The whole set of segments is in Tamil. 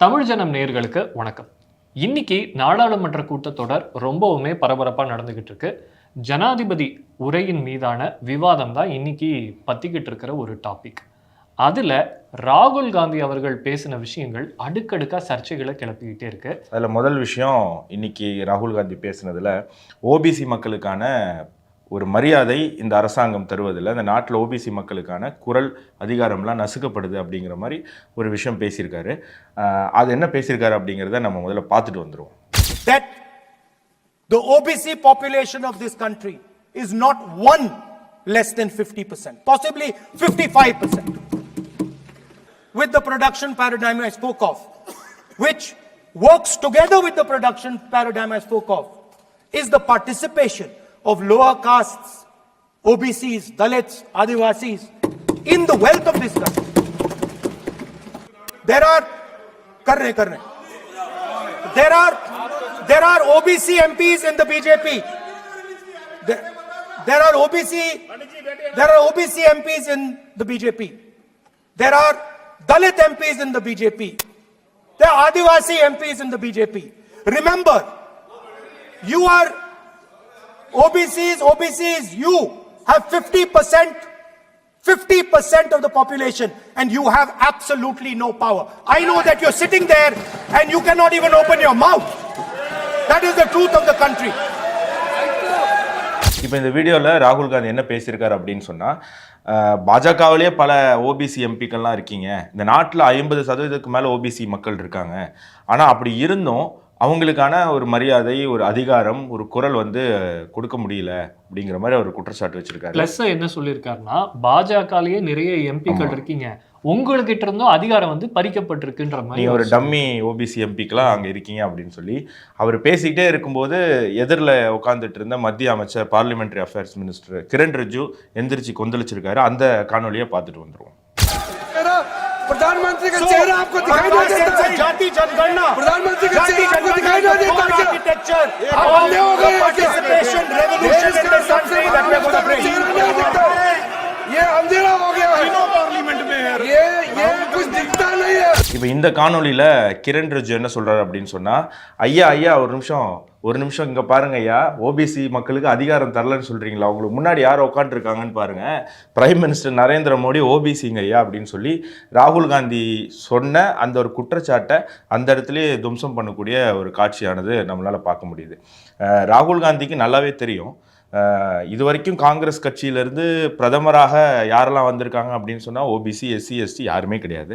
தமிழ் ஜனம் நேர்களுக்கு வணக்கம். இன்னைக்கு நாடாளுமன்ற கூட்டத்தொடர் ரொம்பவுமே பரபரப்பாக நடந்துகிட்டு இருக்கு. ஜனாதிபதி உரையின் மீதான விவாதம் தான் இன்னைக்கு பத்திக்கிட்டு இருக்கிற ஒரு டாபிக் அதுல ராகுல் காந்தி அவர்கள் பேசின விஷயங்கள் அடுக்கடுக்கா சர்ச்சைகளை கிளப்பிக்கிட்டே இருக்கு. அதில் முதல் விஷயம் இன்னைக்கு ராகுல் காந்தி பேசுனதுல ஓபிசி மக்களுக்கான ஒரு மரியாதை இந்த அரசாங்கம் தருவதில்லை இந்த நாட்டில் ஓபிசி மக்களுக்கான குரல் அதிகாரம்லாம் நசுக்கப்படுது அப்படிங்கிற மாதிரி ஒரு விஷயம் பேசியிருக்காரு ஆஹ் அது என்ன பேசியிருக்காரு அப்படிங்கிறத நம்ம முதல்ல பார்த்துட்டு வந்துடுவோம் that the OBC population of this country is not one less than 50%, possibly 55%. With the production paradigm I spoke of, which works together with the production paradigm I spoke of, is the participation of lower castes, OBCs, Dalits, Adivasis in the wealth of this country. There are, kar rahe, kar rahe. There are there are OBC MPs in the BJP. There, there are OBC there are OBC MPs in the BJP. There are Dalit MPs in the BJP. There are Adivasi MPs in the BJP. Remember, you are OBCs, OBCs, you have 50%, 50% of the population and you have absolutely no power. I know that you're sitting there and you cannot even open your mouth. That is the truth of the country. இப்போ இந்த வீடியோவில் ராகுல் காந்தி என்ன பேசியிருக்காரு அப்படின்னு சொன்னால் பாஜகவிலேயே பல ஓபிசி எம்பிக்கள்லாம் இருக்கீங்க இந்த நாட்டில் ஐம்பது சதவீதத்துக்கு மேலே ஓபிசி மக்கள் இருக்காங்க ஆனால் அப்படி இருந்தும் அவங்களுக்கான ஒரு மரியாதை ஒரு அதிகாரம் ஒரு குரல் வந்து கொடுக்க முடியல அப்படிங்கிற மாதிரி அவர் குற்றச்சாட்டு வச்சிருக்காரு பிளஸ் என்ன சொல்லியிருக்காருன்னா பாஜகலயே நிறைய எம்பிக்கள் இருக்கீங்க உங்ககிட்ட இருந்தும் அதிகாரம் வந்து பறிக்கப்பட்டிருக்குன்ற மாதிரி நீங்க ஒரு அவர் டம்மி ஓபிசி எம்பிக்கெலாம் அங்கே இருக்கீங்க அப்படின்னு சொல்லி அவர் பேசிக்கிட்டே இருக்கும்போது எதிரில் உட்காந்துட்டு இருந்த மத்திய அமைச்சர் parliamentary affairs minister Kiren Rijiju எந்திரிச்சு கொந்தளிச்சிருக்காரு அந்த காணொலியை பார்த்துட்டு வந்துருவோம் प्रधानमंत्री का So, चेहरा आपको दिखाई नहीं Bangladesh देता से जाति जनगणना Olha o இப்போ இந்த காணொலியில் கிரண் ரிஜு என்ன சொல்கிறார் அப்படின்னு சொன்னால் ஐயா ஐயா ஒரு நிமிஷம் ஒரு நிமிஷம் இங்கே பாருங்க ஐயா. ஓபிசி மக்களுக்கு அதிகாரம் தரலன்னு சொல்கிறீங்களா அவங்களுக்கு முன்னாடி யார் உட்காந்துருக்காங்கன்னு பாருங்கள் பிரைம் மினிஸ்டர் நரேந்திர மோடி ஓபிசிங்க ஐயா அப்படின்னு சொல்லி ராகுல் காந்தி சொன்ன அந்த ஒரு குற்றச்சாட்டை அந்த இடத்துலேயே துவம்சம் பண்ணக்கூடிய ஒரு காட்சியானது நம்மளால் பார்க்க முடியுது. ராகுல் காந்திக்கு நல்லாவே தெரியும். இது வரைக்கும் காங்கிரஸ் கட்சியிலேருந்து பிரதமராக யாரெல்லாம் வந்திருக்காங்க அப்படின்னு சொன்னால் ஓபிசி எஸ்சி எஸ்டி யாருமே கிடையாது.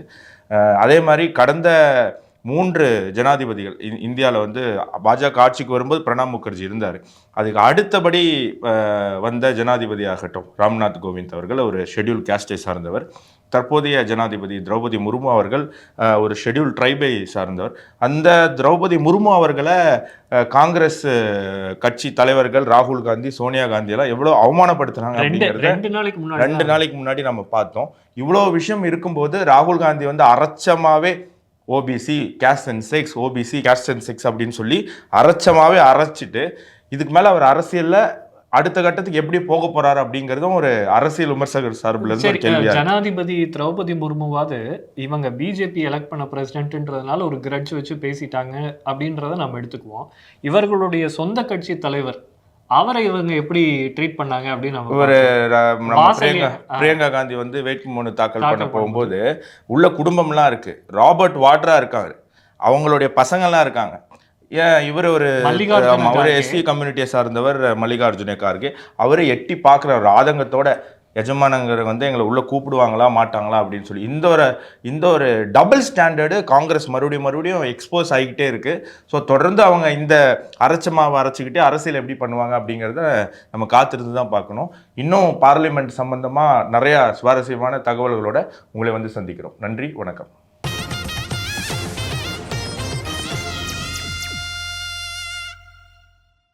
அதே மாதிரி கடந்த மூன்று ஜனாதிபதிகள் இந்தியாவில் வந்து பாஜக ஆட்சிக்கு வரும்போது பிரணாப் முகர்ஜி இருந்தார். அதுக்கு அடுத்தபடி வந்த ஜனாதிபதியாகட்டும் ராம்நாத் கோவிந்த் அவர்கள் ஒரு ஷெட்யூல் கேஸ்டை சார்ந்தவர். தற்போதைய ஜனாதிபதி திரௌபதி முர்மு அவர்கள் ஒரு ஷெட்யூல் ட்ரைபை சார்ந்தவர். அந்த திரௌபதி முர்மு அவர்களை காங்கிரஸ் கட்சி தலைவர்கள் ராகுல் காந்தி சோனியா காந்தி எல்லாம் எவ்வளோ அவமானப்படுத்துனாங்க ரெண்டு அப்படிங்கிறத ரெண்டு நாளைக்கு முன்னாடி ரெண்டு நாளைக்கு முன்னாடி நம்ம பார்த்தோம். இவ்வளோ விஷயம் இருக்கும்போது ராகுல் காந்தி வந்து அரைச்சமாவே OBC caste and sex OBC caste and sex அப்படின்னு சொல்லி அரைச்சமாவே அரைச்சிட்டு இதுக்கு மேலே அவர் அரசியல்ல அடுத்த கட்டத்துக்கு எப்படி போக போறாரு அப்படிங்கிறதும் ஒரு அரசியல் விமர்சகர் சார்பில் இருந்து. ஜனாதிபதி திரௌபதி முர்முவாது இவங்க பிஜேபி எலெக்ட் பண்ண பிரசிடென்ட்ன்றதுனால ஒரு கிரட்ஜ் வச்சு பேசிட்டாங்க அப்படின்றத நம்ம எடுத்துக்குவோம் இவர்களுடைய சொந்த கட்சி தலைவர் அவரை இவங்க எப்படி ட்ரீட் பண்ணாங்க அப்படின்னு ஒரு பிரியங்கா. பிரியங்கா காந்தி வந்து வேட்புமனு தாக்கல் பண்ண போகும்போது உள்ள குடும்பம்லாம் இருக்கு. ராபர்ட் வாட்ரா இருக்காரு. அவங்களுடைய பசங்கள்லாம் இருக்காங்க. ஏன் இவர் ஒரு கார்கே. எஸ்சி கம்யூனிட்டியை சார்ந்தவர் மல்லிகார்ஜுன கார்கே அவரை எட்டி பார்க்குற ஒரு ஆதங்கத்தோட எஜமானங்கிற வந்து எங்களை உள்ளே கூப்பிடுவாங்களா மாட்டாங்களா அப்படின்னு சொல்லி இந்த ஒரு இந்த ஒரு டபுள் ஸ்டாண்டர்டு காங்கிரஸ் மறுபடியும் மறுபடியும் எக்ஸ்போஸ் ஆகிக்கிட்டே இருக்குது ஸோ தொடர்ந்து அவங்க இந்த அரைச்சமாவை அரைச்சிக்கிட்டே அரசியல் எப்படி பண்ணுவாங்க அப்படிங்கிறத நம்ம காத்திருந்து தான் பார்க்கணும். இன்னும் பார்லிமெண்ட் சம்பந்தமாக நிறையா சுவாரஸ்யமான தகவல்களோட உங்களை வந்து சந்திக்கிறோம். நன்றி வணக்கம்.